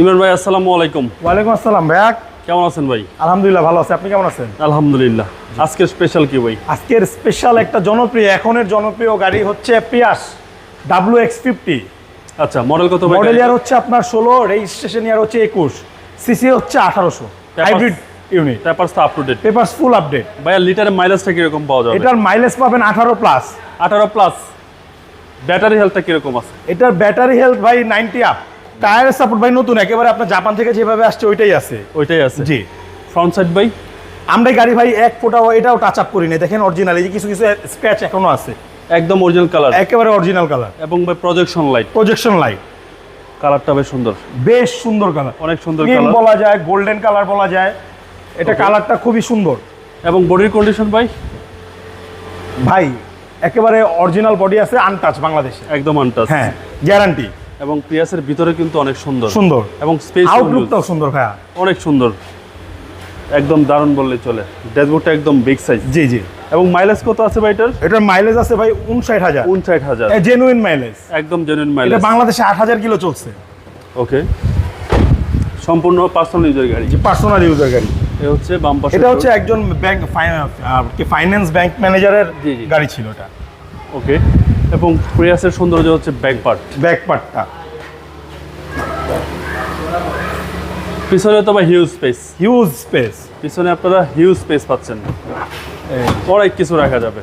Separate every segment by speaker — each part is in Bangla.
Speaker 1: ইমরান ভাই আসসালামু আলাইকুম।
Speaker 2: ওয়ালাইকুম আসসালাম ভাইয়া
Speaker 1: কেমন আছেন ভাই?
Speaker 2: আলহামদুলিল্লাহ ভালো আছে। আপনি কেমন আছেন?
Speaker 1: আলহামদুলিল্লাহ। আজকের স্পেশাল কি ভাই?
Speaker 2: আজকের স্পেশাল একটা জনপ্রিয় এখনের জনপ্রিয় গাড়ি হচ্ছে পিয়াস ডাব্লু এক্স ফিফটি
Speaker 1: আচ্ছা মডেল কত
Speaker 2: মডেল ইয়ার হচ্ছে আপনার ষোলো রেজিস্ট্রেশন ইয়ার হচ্ছে একুশ। সিসি হচ্ছে আঠারোশো। Hybrid unit
Speaker 1: papers up to date
Speaker 2: paper full update
Speaker 1: ভাইয়া লিটারের মাইলেজটা কীরকম পাওয়া যাবে?
Speaker 2: এটার মাইলেজ পাবেন আঠারো প্লাস
Speaker 1: আঠারো প্লাস ব্যাটারি হেলথটা কীরকম আছে?
Speaker 2: এটার ব্যাটারি হেলথ ভাই নাইনটি আপ টায়ারের সাপোর্ট ভাই নতুন একেবারে আপনার জাপান থেকে যেভাবে আসছে ওইটাই আছে।
Speaker 1: ওইটাই আছে।
Speaker 2: জি।
Speaker 1: ফ্রন্ট সাইড ভাই?
Speaker 2: আমরা গাড়ি ভাই এক ফোটাও এটাও টাচ আপ করি নাই দেখেন অরিজিনাল এই যে কিছু কিছু স্ক্র্যাচ এখনও আছে।
Speaker 1: একদম অরিজিনাল কালার
Speaker 2: একেবারে অরিজিনাল কালার
Speaker 1: এবং ভাই প্রজেকশন লাইট
Speaker 2: প্রজেকশন লাইট
Speaker 1: কালারটা বেশ সুন্দর।
Speaker 2: বেশ সুন্দর কালার
Speaker 1: অনেক সুন্দর কালার
Speaker 2: বলা যায় গোল্ডেন কালার বলা যায়। এটা কালারটা খুবই সুন্দর।
Speaker 1: এবং বডির কন্ডিশন ভাই?
Speaker 2: ভাই একেবারে অরিজিনাল বডি আছে আনটাচ বাংলাদেশে।
Speaker 1: একদম আনটাচ
Speaker 2: হ্যাঁ গ্যারান্টি
Speaker 1: এবং প্রিয়াসের ভিতরে কিন্তু অনেক সুন্দর।
Speaker 2: সুন্দর।
Speaker 1: এবং স্পেস
Speaker 2: আউটলুকটাও সুন্দর ভাইয়া।
Speaker 1: অনেক সুন্দর। একদম দারুণ বললে চলে। ড্যাশবোর্ডটা একদম বিগ সাইজ
Speaker 2: জি জি।
Speaker 1: এবং মাইলেজ কত আছে ভাই এটার?
Speaker 2: এটার মাইলেজ আছে ভাই উনষাট হাজার।
Speaker 1: উনষাট হাজার।
Speaker 2: জেনুইন মাইলেজ
Speaker 1: একদম জেনুইন
Speaker 2: এটা
Speaker 1: মাইলেজ
Speaker 2: বাংলাদেশে আট হাজার কিলো চলছে।
Speaker 1: ওকে। সম্পূর্ণ পার্সোনাল ইউজার গাড়ি।
Speaker 2: যে পার্সোনাল ইউজার গাড়ি।
Speaker 1: এ হচ্ছে বাম পাশে
Speaker 2: এটা হচ্ছে একজন ব্যাংক ফাইন্যান্স ব্যাংক ম্যানেজারের
Speaker 1: জি, জি।
Speaker 2: গাড়ি ছিল এটা।
Speaker 1: ওকে। এবং প্রিয়াসের সৌন্দর্য হচ্ছে ব্যাক পার্ট
Speaker 2: ব্যাক পার্টটা
Speaker 1: পিছনে তো ভাই হিউজ স্পেস
Speaker 2: হিউজ স্পেস
Speaker 1: পিছনে আপনারা হিউজ স্পেস পাচ্ছেন। অনেক কিছু রাখা যাবে।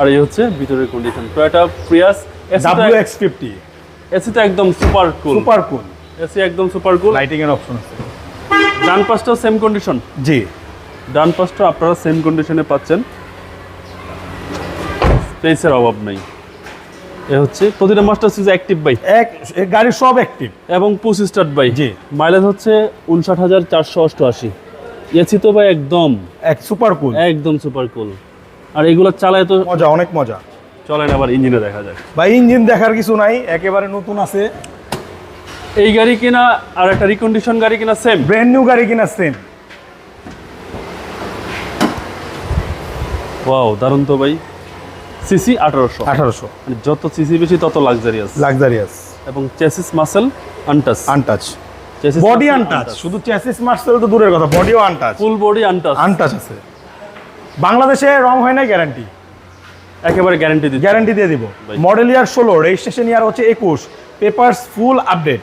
Speaker 1: আর এই হচ্ছে ভিতরের condition Toyota Prius
Speaker 2: W X fifty
Speaker 1: AC তো একদম super cool
Speaker 2: super cool
Speaker 1: AC একদম সুপার কুল
Speaker 2: লাইটিং এর অপশন আছে।
Speaker 1: ডান পাশটাও সেম কন্ডিশন
Speaker 2: জি।
Speaker 1: ডান পাশটা আপনারা সেম কন্ডিশনে পাচ্ছেন। স্পেসের অভাব নেই। এ হচ্ছে প্রতিটা মাস্টার সুইচ অ্যাক্টিভ বাই
Speaker 2: এক গাড়ি সব অ্যাক্টিভ
Speaker 1: এবং পুশ স্টার্ট বাই
Speaker 2: জি।
Speaker 1: মাইলেজ হচ্ছে উনষাট হাজার চারশো অষ্টআশি। এসি তো ভাই একদম।
Speaker 2: এক সুপার কুল
Speaker 1: একদম সুপার কুল আর এগুলো চালায় তো
Speaker 2: মজা অনেক মজা।
Speaker 1: চলে না আবার ইঞ্জিনে দেখা যায়
Speaker 2: ভাই ইঞ্জিন দেখার কিছু নাই একেবারে নতুন আছে।
Speaker 1: এই গাড়ি কিনা আর একটা রিকন্ডিশন গাড়ি কিনা সেম
Speaker 2: ব্র্যান্ড নিউ গাড়ি কিনা সেম
Speaker 1: ওয়াও দারুণ তো ভাই। সিসি আঠারোশো।
Speaker 2: আঠারোশো।
Speaker 1: মানে যত সিসি বেশি তত লাক্সারিয়াস
Speaker 2: লাক্সারিয়াস
Speaker 1: এবং chassis muscle untouch
Speaker 2: untouch body untouch শুধু চ্যাসিস মার্সেল তো দূরের কথা বডিও untouch
Speaker 1: full body untouch
Speaker 2: untouch আছে। বাংলাদেশে রং হয় না গ্যারান্টি
Speaker 1: একেবারে গ্যারান্টি দিচ্ছে।
Speaker 2: গ্যারান্টি দিয়ে দিব।
Speaker 1: ভাই।
Speaker 2: মডেল ইয়ার ষোলো রেজিস্ট্রেশন ইয়ার হচ্ছে একুশ। পেপারস ফুল আপডেট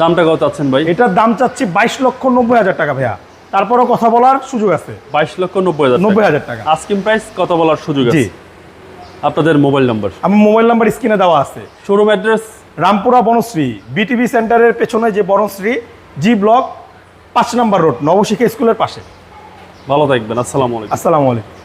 Speaker 1: দামটা কত আছেন ভাই?
Speaker 2: এটার দাম চাচ্ছি বাইশ লক্ষ নব্বই হাজার টাকা ভাইয়া। তারপরও কথা বলার সুযোগ আছে।
Speaker 1: বাইশ লক্ষ নব্বই হাজার
Speaker 2: নব্বই হাজার টাকা।
Speaker 1: আস্কিং প্রাইস কথা বলার সুযোগ আছে। আপনাদের মোবাইল নাম্বার।
Speaker 2: আমার মোবাইল নাম্বার স্ক্রিনে দেওয়া আছে।
Speaker 1: Showroom address
Speaker 2: Rampura Banasree BTV সেন্টারের পেছনে যে বনশ্রী জি ব্লক পাঁচ নম্বর রোড নবশিখা স্কুলের পাশে।
Speaker 1: ভালো থাকবেন আসসালামু আলাইকুম।
Speaker 2: আসসালামু আলাইকুম।